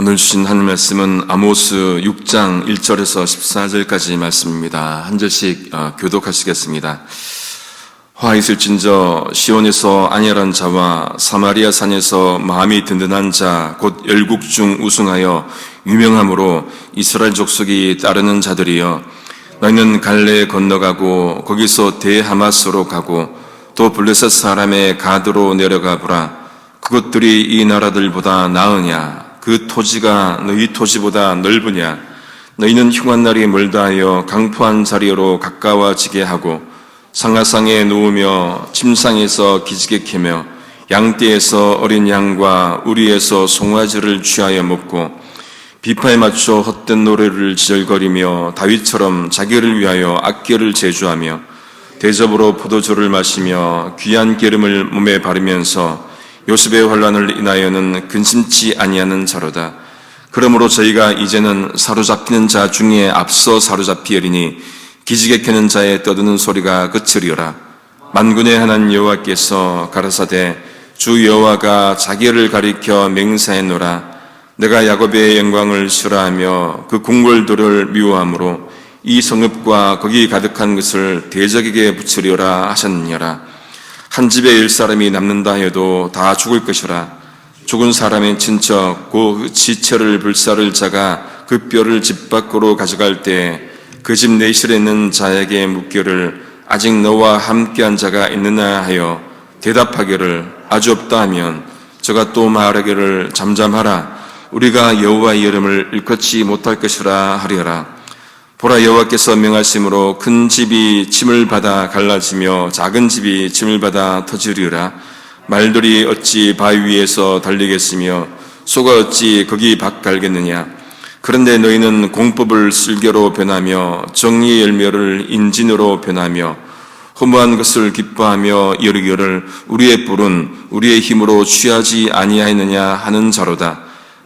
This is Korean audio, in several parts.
오늘 주신 하늘 말씀은 아모스 6장 1절에서 14절까지 말씀입니다. 한 절씩 어, 교독하시겠습니다. 화 있을진저 시온에서 안열한 자와 사마리아 산에서 마음이 든든한 자 곧 열국 중 우승하여 유명함으로 이스라엘 족속이 따르는 자들이여 너희는 갈레에 건너가고 거기서 대하마스로 가고 또 블레셋 사람의 가드로 내려가 보라 그것들이 이 나라들보다 나으냐 그 토지가 너희 토지보다 넓으냐? 너희는 흉한 날이 멀다 하여 강포한 자리로 가까워지게 하고 상하상에 누우며 침상에서 기지개 캐며 양떼에서 어린 양과 우리에서 송아지를 취하여 먹고 비파에 맞춰 헛된 노래를 지절거리며 다윗처럼 자기를 위하여 악기를 제주하며 대접으로 포도주를 마시며 귀한 기름을 몸에 바르면서 요셉의 환란을 인하여는 근심치 아니하는 자로다. 그러므로 저희가 이제는 사로잡히는 자 중에 앞서 사로잡히리니 기지개 켜는 자의 떠드는 소리가 그치리어라. 만군의 하나님 여호와께서 가라사대 주 여호와가 자기를 가리켜 맹세하노라. 내가 야곱의 영광을 싫어하며 그 궁궐들을 미워함으로 이 성읍과 거기 가득한 것을 대적에게 붙이려라 하셨느냐라. 한 집에 일 사람이 남는다 해도 다 죽을 것이라. 죽은 사람의 친척, 그 지체를 불사를 자가 그 뼈를 집 밖으로 가져갈 때 그 집 내실에 있는 자에게 묻기를 아직 너와 함께한 자가 있느냐 하여 대답하기를 아주 없다 하면 저가 또 말하기를 잠잠하라 우리가 여호와의 이름을 일컫지 못할 것이라 하리라 보라 여호와께서 명하심으로 큰 집이 침을 받아 갈라지며 작은 집이 침을 받아 터지리라 말들이 어찌 바위 위에서 달리겠으며 소가 어찌 거기 밖 갈겠느냐 그런데 너희는 공법을 쓸개로 변하며 정의의 열매를 인진으로 변하며 허무한 것을 기뻐하며 이르기를 우리의 뿔은 우리의 힘으로 취하지 아니하였느냐 하는 자로다.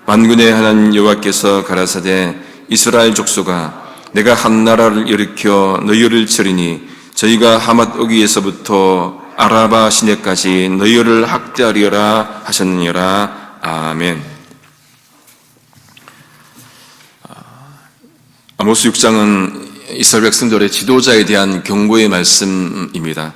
만군의 하나님 여호와께서 가라사대 이스라엘 족속아 내가 한 나라를 일으켜 너희를 치리니 저희가 하맛 오기에서부터 아라바 시내까지 너희를 학대하리라 하셨느니라 아멘. 아모스 6장은 이스라엘 백성들의 지도자에 대한 경고의 말씀입니다.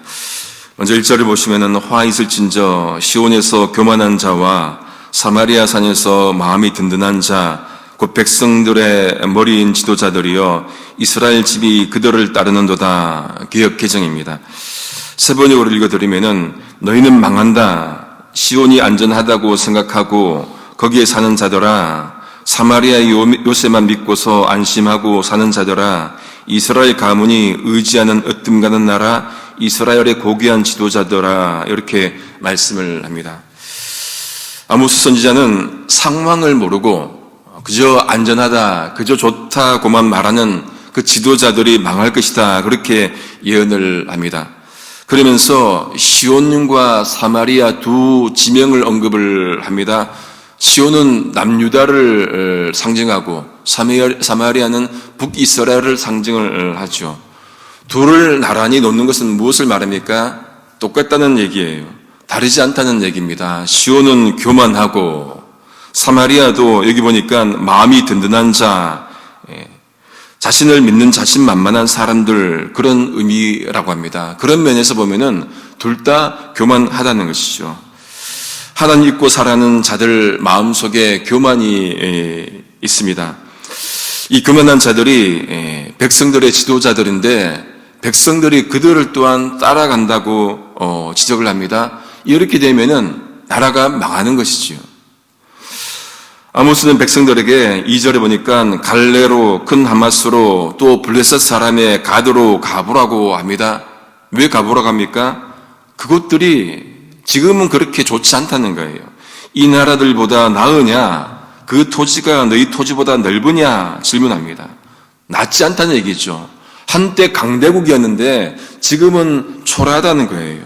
먼저 1절을 보시면은 화 있을진저 시온에서 교만한 자와 사마리아 산에서 마음이 든든한 자, 곧 백성들의 머리인 지도자들이여 이스라엘 집이 그들을 따르는도다. 개혁 개정입니다. 세 번역으로 읽어드리면은 너희는 망한다. 시온이 안전하다고 생각하고 거기에 사는 자들아 사마리아 요새만 믿고서 안심하고 사는 자들아 이스라엘 가문이 의지하는 으뜸 가는 나라 이스라엘의 고귀한 지도자들아 이렇게 말씀을 합니다. 아모스 선지자는 상황을 모르고 그저 안전하다, 그저 좋다고만 말하는 그 지도자들이 망할 것이다 그렇게 예언을 합니다. 그러면서 시온과 사마리아 두 지명을 언급을 합니다. 시온은 남유다를 상징하고 사마리아는 북이스라엘을 상징을 하죠. 둘을 나란히 놓는 것은 무엇을 말합니까? 똑같다는 얘기예요. 다르지 않다는 얘기입니다. 시온은 교만하고 사마리아도 여기 보니까 마음이 든든한 자, 예, 자신을 믿는 자신만만한 사람들 그런 의미라고 합니다. 그런 면에서 보면은 둘 다 교만하다는 것이죠. 하나님 잊고 살아가는 자들 마음 속에 교만이 있습니다. 이 교만한 자들이 백성들의 지도자들인데 백성들이 그들을 또한 따라간다고 어, 지적을 합니다. 이렇게 되면은 나라가 망하는 것이지요. 아모스는 백성들에게 2절에 보니까 갈레로 큰 하마스로 또 블레셋 사람의 가드로 가보라고 합니다. 왜 가보라고 합니까? 그것들이 지금은 그렇게 좋지 않다는 거예요. 이 나라들보다 나으냐? 그 토지가 너희 토지보다 넓으냐? 질문합니다. 낫지 않다는 얘기죠. 한때 강대국이었는데 지금은 초라하다는 거예요.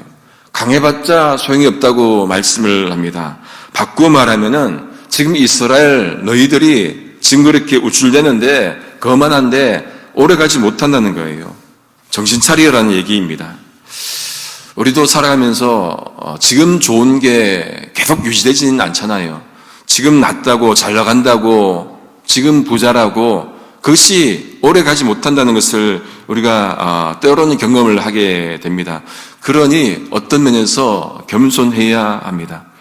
강해봤자 소용이 없다고 말씀을 합니다. 바꾸어 말하면은 지금 이스라엘 너희들이 그렇게 우쭐대는데 거만한데 오래가지 못한다는 거예요. 정신 차리라는 얘기입니다. 우리도 살아가면서 지금 좋은 게 계속 유지되지는 않잖아요. 지금 낫다고 잘 나간다고 지금 부자라고 그것이 오래 가지 못한다는 것을 우리가 아, 때로는 경험을 하게 됩니다. 그러니 어떤 면에서 겸손해야 합니다.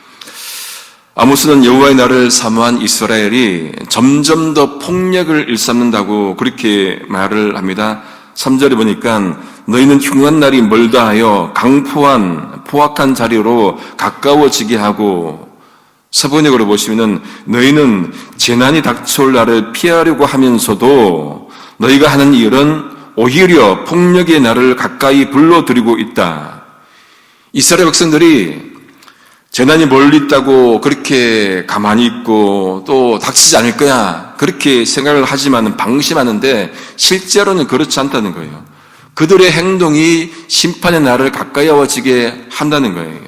아모스는 여호와의 날을 사모한 이스라엘이 점점 더 폭력을 일삼는다고 그렇게 말을 합니다. 3절에 보니까 너희는 흉한 날이 멀다 하여 강포한 포악한 자리로 가까워지게 하고 서번역으로 보시면은 너희는 재난이 닥쳐올 날을 피하려고 하면서도 너희가 하는 일은 오히려 폭력의 날을 가까이 불러들이고 있다. 이스라엘 백성들이 재난이 멀리 있다고 그렇게 가만히 있고 또 닥치지 않을 거야. 그렇게 생각을 하지만은 방심하는데 실제로는 그렇지 않다는 거예요. 그들의 행동이 심판의 날을 가까이워지게 한다는 거예요.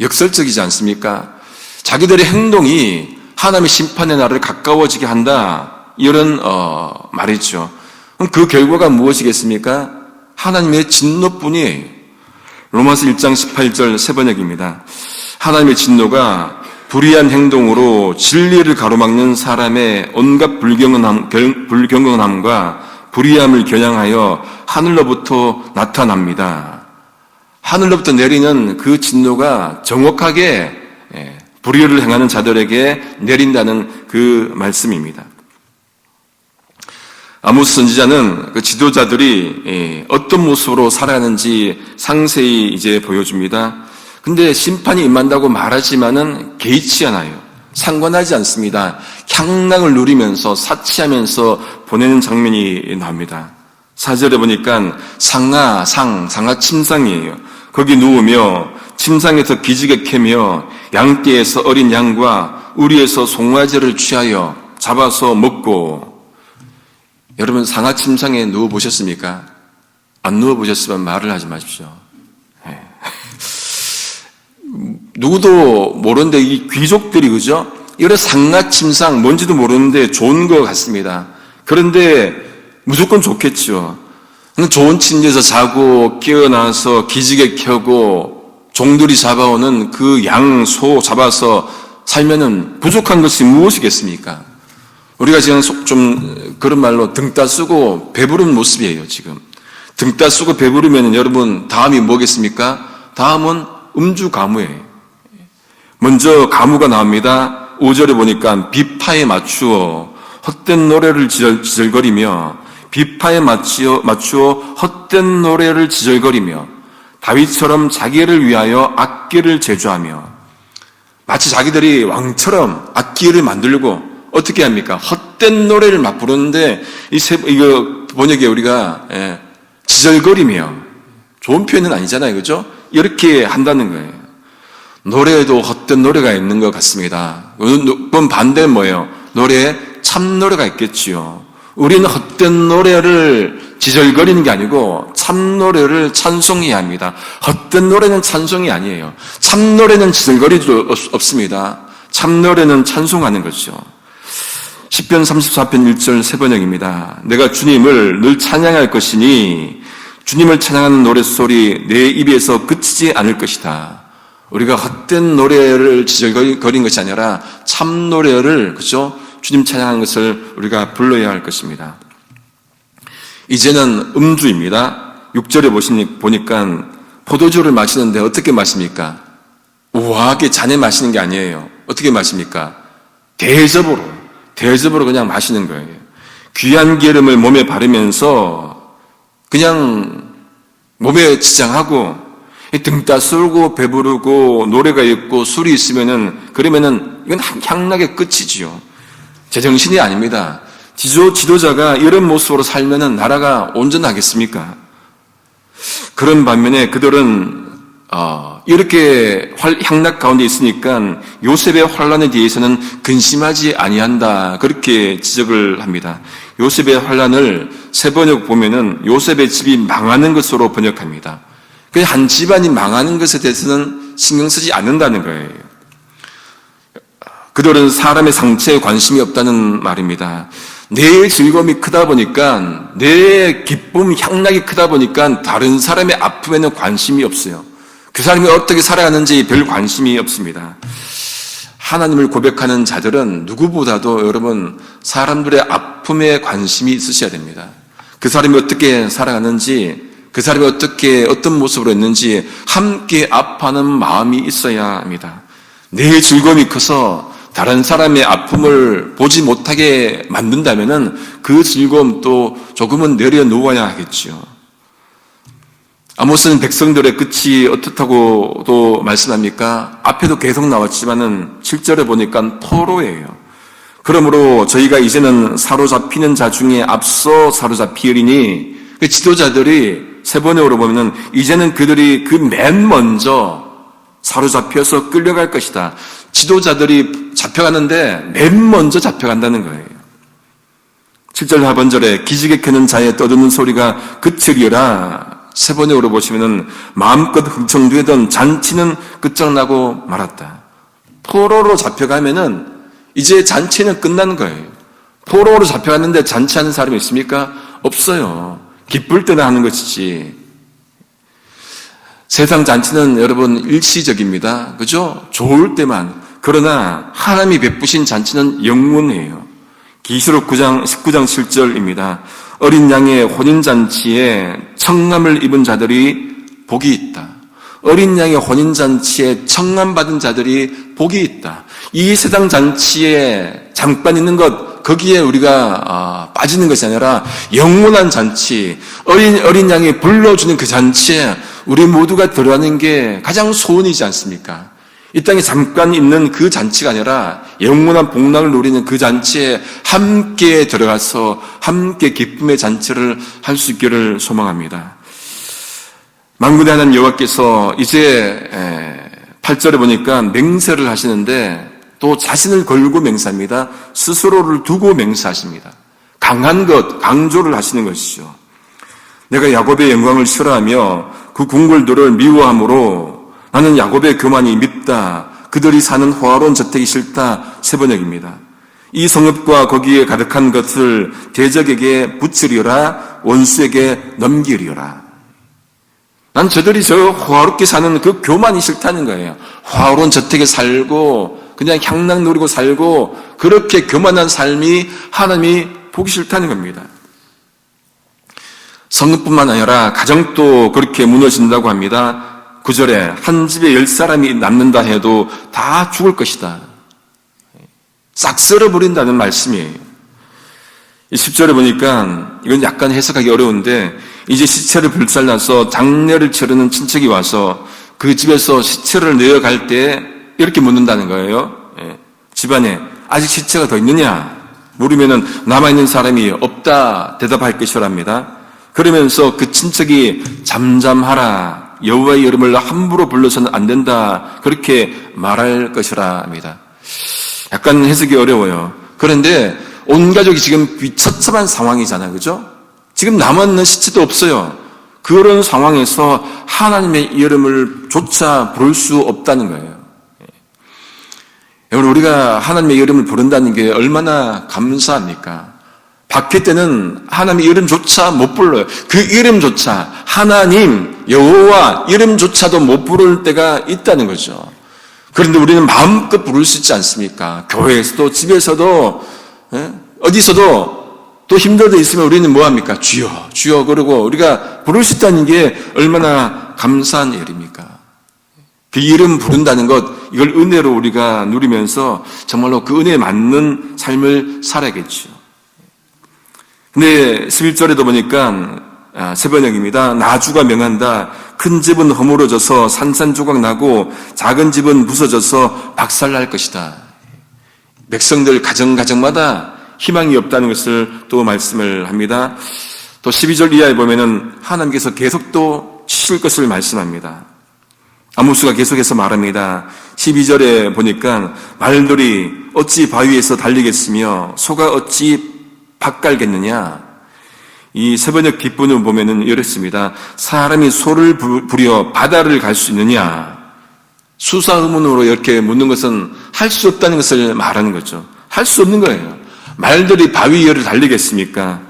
역설적이지 않습니까? 자기들의 행동이 하나님의 심판의 날을 가까워지게 한다. 이런 어, 말이죠. 그럼 그 결과가 무엇이겠습니까? 하나님의 진노뿐이에요. 로마서 1장 18절 세 번역입니다. 하나님의 진노가 불의한 행동으로 진리를 가로막는 사람의 온갖 불경건함, 결- 불경건함과 불의함을 겨냥하여 하늘로부터 나타납니다. 하늘로부터 내리는 그 진노가 정확하게 예, 불의를 행하는 자들에게 내린다는 그 말씀입니다. 아모스 선지자는 그 지도자들이 예, 어떤 모습으로 살아가는지 상세히 이제 보여줍니다. 근데 심판이 임한다고 말하지만은 개의치 않아요. 상관하지 않습니다. 향락을 누리면서 사치하면서 보내는 장면이 나옵니다. 사절에 보니까 상하, 상, 상하 침상이에요. 거기 누우며 침상에서 기지개 캐며 양떼에서 어린 양과 우리에서 송아지를 취하여 잡아서 먹고 여러분 상하 침상에 누워 보셨습니까? 안 누워 보셨으면 말을 하지 마십시오. 예. 누구도 모르는데 이 귀족들이 그죠? 이런 상하 침상 뭔지도 모르는데 좋은 것 같습니다. 그런데 무조건 좋겠죠. 좋은 침대에서 자고 깨어나서 기지개 켜고 종들이 잡아오는 그 양, 소 잡아서 살면은 부족한 것이 무엇이겠습니까? 우리가 지금 속- 좀 그런 말로 등 따 쓰고 배부른 모습이에요, 지금. 등 따 쓰고 배부르면 여러분 다음이 뭐겠습니까? 다음은 음주 가무예요. 먼저 가무가 나옵니다. 5절에 보니까 비파에 맞추어 헛된 노래를 지절, 지절 거리며 비파에 맞추어, 맞추어 헛된 노래를 지절거리며 다윗처럼 자기를 위하여 악기를 제조하며 마치 자기들이 왕처럼 악기를 만들고 어떻게 합니까? 헛된 노래를 막 부르는데 이 세, 이거 번역에 우리가 예, 지절거리며 좋은 표현은 아니잖아요, 그죠? 이렇게 한다는 거예요. 노래에도 헛된 노래가 있는 것 같습니다. 그건 반대는 뭐예요? 노래에 참 노래가 있겠지요. 우리는 헛된 노래를 지절거리는 게 아니고 참 노래를 찬송해야 합니다. 헛된 노래는 찬송이 아니에요. 참 노래는 지절거리도 없- 없습니다. 참 노래는 찬송하는 거죠. 10편 34편 1절 세 번역입니다. 내가 주님을 늘 찬양할 것이니 주님을 찬양하는 노랫소리 내 입에서 그치지 않을 것이다. 우리가 헛된 노래를 지적거린 것이 아니라 참 노래를 그죠? 주님 찬양하는 것을 우리가 불러야 할 것입니다. 이제는 음주입니다. 6절에 보시니 보니까 포도주를 마시는데 어떻게 마십니까? 우아하게 잔에 마시는 게 아니에요. 어떻게 마십니까? 대접으로, 대접으로 그냥 마시는 거예요. 귀한 기름을 몸에 바르면서 그냥 몸에 지장하고 등 따스고 배부르고 노래가 있고 술이 있으면은 그러면은 이건 향락의 끝이지요. 제정신이 아닙니다. 지도, 지도자가 이런 모습으로 살면은 나라가 온전하겠습니까? 그런 반면에 그들은 어, 이렇게 활- 향락 가운데 있으니까 요셉의 환란에 대해서는 근심하지 아니한다 그렇게 지적을 합니다. 요셉의 환란을 세 번역 보면은 요셉의 집이 망하는 것으로 번역합니다. 한 집안이 망하는 것에 대해서는 신경 쓰지 않는다는 거예요. 그들은 사람의 상처에 관심이 없다는 말입니다. 내 즐거움이 크다 보니까, 내 기쁨, 향락이 크다 보니까 다른 사람의 아픔에는 관심이 없어요. 그 사람이 어떻게 살아가는지 별 관심이 없습니다. 하나님을 고백하는 자들은 누구보다도 여러분 사람들의 아픔에 관심이 있으셔야 됩니다. 그 사람이 어떻게 살아가는지, 그 사람이 어떻게 어떤 모습으로 있는지 함께 아파하는 마음이 있어야 합니다. 내 즐거움이 커서 다른 사람의 아픔을 보지 못하게 만든다면은 그 즐거움도 조금은 내려놓아야 하겠죠. 아모스는 백성들의 끝이 어떻다고도 말씀합니까? 앞에도 계속 나왔지만은 7절에 보니까 포로예요. 그러므로 저희가 이제는 사로잡히는 자 중에 앞서 사로잡히리니 그 지도자들이 세 번역으로 보면은 이제는 그들이 그 맨 먼저 사로잡혀서 끌려갈 것이다. 지도자들이 잡혀가는데 맨 먼저 잡혀간다는 거예요. 7절 하반절에 기지개 켜는 자의 떠드는 소리가 그치리라 세 번역으로 보시면은 마음껏 흥청되던 잔치는 끝장나고 말았다. 포로로 잡혀가면은 이제 잔치는 끝난 거예요. 포로로 잡혀갔는데 잔치하는 사람이 있습니까? 없어요. 기쁠 때나 하는 것이지. 세상 잔치는 여러분 일시적입니다. 그죠? 좋을 때만. 그러나 하나님이 베푸신 잔치는 영원해요. 기수록 9장 19장 7절입니다. 어린 양의 혼인 잔치에 청함을 입은 자들이 복이 있다. 어린 양의 혼인 잔치에 청함 받은 자들이 복이 있다. 이 세상 잔치에 잠깐 있는 것 거기에 우리가 아, 빠지는 것이 아니라 영원한 잔치, 어린 어린 양이 불러주는 그 잔치에 우리 모두가 들어가는 게 가장 소원이지 않습니까? 이 땅에 잠깐 있는 그 잔치가 아니라 영원한 복락을 누리는 그 잔치에 함께 들어가서 함께 기쁨의 잔치를 할 수 있기를 소망합니다. 만군의 하나님 여호와께서 이제 8절에 보니까 맹세를 하시는데 또 자신을 걸고 맹세합니다. 스스로를 두고 맹세하십니다. 강한 것, 강조를 하시는 것이죠. 내가 야곱의 영광을 싫어하며 그 궁궐들을 미워함으로 나는 야곱의 교만이 밉다. 그들이 사는 호화로운 저택이 싫다. 세번역입니다. 이 성읍과 거기에 가득한 것을 대적에게 붙이리라 원수에게 넘기리라. 난 저들이 저 호화롭게 사는 그 교만이 싫다는 거예요. 호화로운 저택에 살고 그냥 향락 누리고 살고 그렇게 교만한 삶이 하나님이 보기 싫다는 겁니다. 성읍뿐만 아니라 가정도 그렇게 무너진다고 합니다. 9절에 한 집에 열 사람이 남는다 해도 다 죽을 것이다. 싹 쓸어버린다는 말씀이에요. 10절에 보니까 이건 약간 해석하기 어려운데 이제 시체를 불살라서 장례를 치르는 친척이 와서 그 집에서 시체를 내어갈 때 이렇게 묻는다는 거예요. 예. 집안에 아직 시체가 더 있느냐? 물으면은 남아있는 사람이 없다 대답할 것이랍니다. 그러면서 그 친척이 잠잠하라. 여호와의 이름을 함부로 불러서는 안 된다. 그렇게 말할 것이라 합니다. 약간 해석이 어려워요. 그런데 온 가족이 지금 비처참한 상황이잖아요. 그죠? 지금 남았는 시체도 없어요. 그런 상황에서 하나님의 이름을 조차 부를 수 없다는 거예요. 여러분, 우리가 하나님의 이름을 부른다는 게 얼마나 감사합니까? 박해 때는 하나님의 이름조차 못 불러요. 그 이름조차 하나님, 여호와 이름조차도 못 부를 때가 있다는 거죠. 그런데 우리는 마음껏 부를 수 있지 않습니까? 교회에서도 집에서도 예? 어디서도 또 힘들어 있으면 우리는 뭐 합니까? 주여, 주여 그러고 우리가 부를 수 있다는 게 얼마나 감사한 일입니까? 그 이름 부른다는 것, 이걸 은혜로 우리가 누리면서 정말로 그 은혜에 맞는 삶을 살아야겠죠. 근데 11절에도 보니까 아, 세번역입니다. 나주가 명한다. 큰 집은 허물어져서 산산조각 나고 작은 집은 부서져서 박살날 것이다. 백성들 가정 가정마다 희망이 없다는 것을 또 말씀을 합니다. 또 12절 이하에 보면은 하나님께서 계속 또 치실 것을 말씀합니다. 아모스가 계속해서 말합니다. 12절에 보니까 말들이 어찌 바위에서 달리겠으며 소가 어찌 밭갈겠느냐? 이 세번역 뒷부분 보면은 이렇습니다. 사람이 소를 부려 바다를 갈 수 있느냐? 수사 의문으로 이렇게 묻는 것은 할 수 없다는 것을 말하는 거죠. 할 수 없는 거예요. 말들이 바위 위를 달리겠습니까?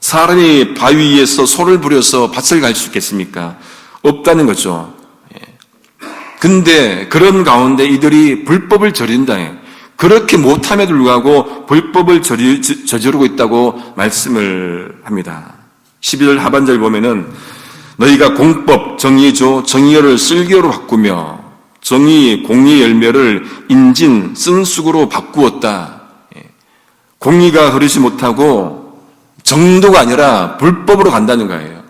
사람이 바위 위에서 소를 부려서 밭을 갈 수 있겠습니까? 없다는 거죠. 예. 근데 그런 가운데 이들이 불법을 저린다. 그렇게 못함에 불구하고 불법을 저지르고 있다고 말씀을 합니다. 12절 하반절 보면은 너희가 공법, 정의조, 정의를 쓸개로 바꾸며 정의, 공의 열매를 인진, 쓴쑥으로 바꾸었다. 예. 공의가 흐르지 못하고 정도가 아니라 불법으로 간다는 거예요.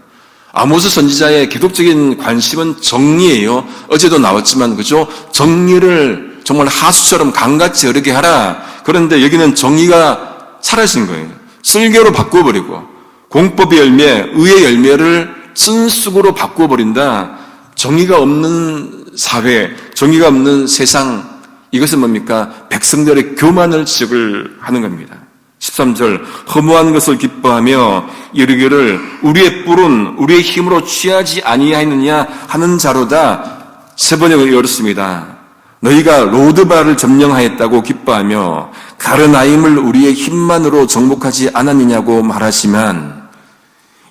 아모스 선지자의 기독적인 관심은 정리예요. 어제도 나왔지만 그죠? 정리를 정말 하수처럼 강같이 흐르게 하라. 그런데 여기는 정의가 사라진 거예요. 쓸개로 바꿔버리고 공법의 열매, 의의 열매를 쓴쑥으로 바꿔버린다. 정의가 없는 사회, 정의가 없는 세상, 이것은 뭡니까? 백성들의 교만을 지적을 하는 겁니다. 13절 허무한 것을 기뻐하며 이르기를 우리의 뿔은 우리의 힘으로 취하지 아니하였느냐 하는 자로다 세 번역을 열었습니다. 너희가 로드바를 점령하였다고 기뻐하며 가르나임을 우리의 힘만으로 정복하지 않았느냐고 말하지만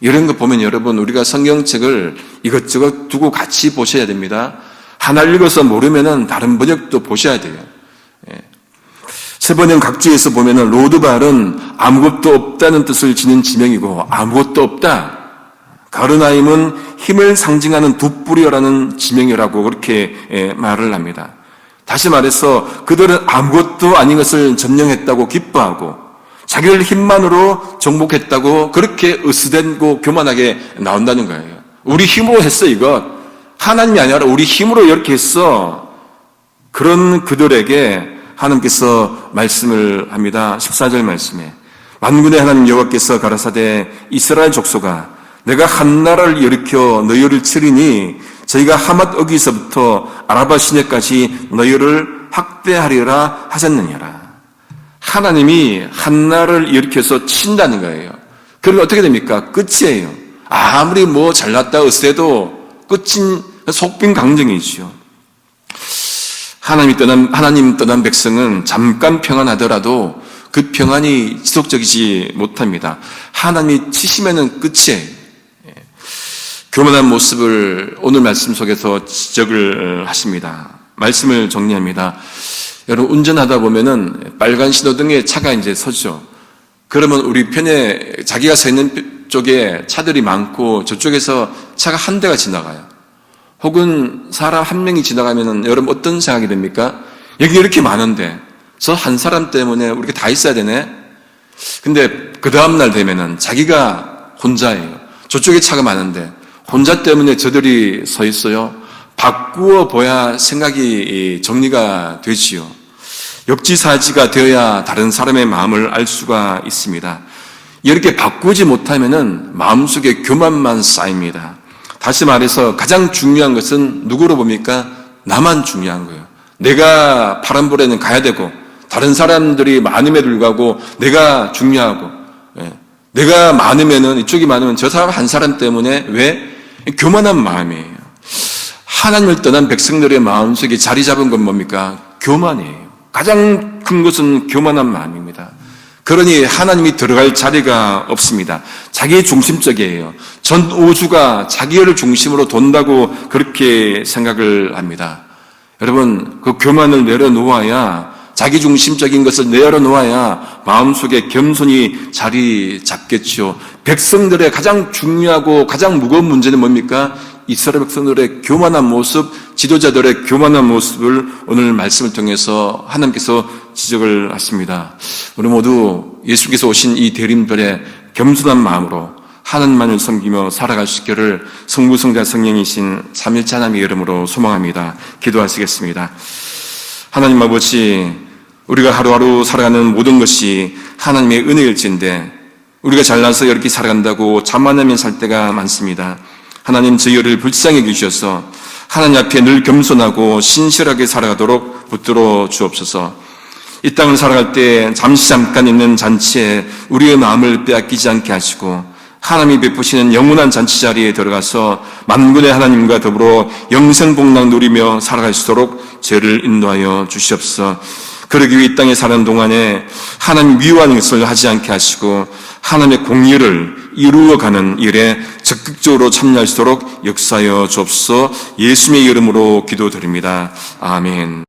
이런 거 보면 여러분 우리가 성경책을 이것저것 두고 같이 보셔야 됩니다. 하나 읽어서 모르면은 다른 번역도 보셔야 돼요. 예. 세번역 각지에서 보면은 로드발은 아무것도 없다는 뜻을 지닌 지명이고 아무것도 없다. 가르나임은 힘을 상징하는 두 뿌리라는 지명이라고 그렇게 예, 말을 합니다. 다시 말해서 그들은 아무것도 아닌 것을 점령했다고 기뻐하고 자기들 힘만으로 정복했다고 그렇게 으스대고 교만하게 나온다는 거예요. 우리 힘으로 했어 이것. 하나님이 아니라 우리 힘으로 이렇게 했어. 그런 그들에게 하나님께서 말씀을 합니다. 14절 말씀에 만군의 하나님 여호와께서 가라사대 이스라엘 족속아 내가 한 나라를 일으켜 너희를 치리니 저희가 하맛 어기서부터 아라바 시내까지 너희를 확대하리라 하셨느냐라. 하나님이 한 나라를 일으켜서 친다는 거예요. 그러면 어떻게 됩니까? 끝이에요. 아무리 뭐 잘났다 으세도 끝인 속빈 강정이지요. 하나님이 떠난, 하나님 떠난 백성은 잠깐 평안하더라도 그 평안이 지속적이지 못합니다. 하나님이 치시면은 끝이에요. 예. 교만한 모습을 오늘 말씀 속에서 지적을 하십니다. 말씀을 정리합니다. 여러분, 운전하다 보면은 빨간 신호등에 차가 이제 서죠. 그러면 우리 편에 자기가 서 있는 쪽에 차들이 많고 저쪽에서 차가 한 대가 지나가요. 혹은 사람 한 명이 지나가면은 여러분 어떤 생각이 됩니까? 여기 이렇게 많은데 저 한 사람 때문에 우리가 다 있어야 되네? 근데 그 다음 날 되면은 자기가 혼자예요. 저쪽에 차가 많은데 혼자 때문에 저들이 서 있어요. 바꾸어 보야 생각이 정리가 되지요. 역지사지가 되어야 다른 사람의 마음을 알 수가 있습니다. 이렇게 바꾸지 못하면은 마음속에 교만만 쌓입니다. 다시 말해서 가장 중요한 것은 누구로 봅니까? 나만 중요한 거예요. 내가 파란불에는 가야 되고 다른 사람들이 많음에 불구하고 내가 중요하고 예. 내가 많으면은 이쪽이 많으면 저 사람 한 사람 때문에 왜 교만한 마음이에요. 하나님을 떠난 백성들의 마음속에 자리 잡은 건 뭡니까? 교만이에요. 가장 큰 것은 교만한 마음입니다. 그러니 하나님이 들어갈 자리가 없습니다. 자기 중심적이에요. 전 우주가 자기를 중심으로 돈다고 그렇게 생각을 합니다. 여러분, 그 교만을 내려놓아야 자기 중심적인 것을 내려놓아야 마음속에 겸손히 자리 잡겠죠. 백성들의 가장 중요하고 가장 무거운 문제는 뭡니까? 이스라엘 백성들의 교만한 모습, 지도자들의 교만한 모습을 오늘 말씀을 통해서 하나님께서 지적을 하십니다. 우리 모두 예수께서 오신 이 대림절에 겸손한 마음으로 하나님만을 섬기며 살아갈 수 있기를 성부, 성자, 성령이신 삼일차 하나님의 이름으로 소망합니다. 기도하시겠습니다. 하나님 아버지, 우리가 하루하루 살아가는 모든 것이 하나님의 은혜일진데 우리가 잘나서 이렇게 살아간다고 자만하면 살 때가 많습니다. 하나님 저희를 불쌍히 주셔서 하나님 앞에 늘 겸손하고 신실하게 살아가도록 붙들어 주옵소서. 이 땅을 살아갈 때 잠시 잠깐 있는 잔치에 우리의 마음을 빼앗기지 않게 하시고 하나님이 베푸시는 영원한 잔치 자리에 들어가서 만군의 하나님과 더불어 영생복락 누리며 살아갈 수 있도록 죄를 인도하여 주시옵소서. 그러기 위해 이 땅에 사는 동안에 하나님 미워하는 것을 하지 않게 하시고 하나님의 공의를 이루어가는 일에 적극적으로 참여할 수 있도록 역사하여 주옵소서 예수님의 이름으로 기도드립니다. 아멘.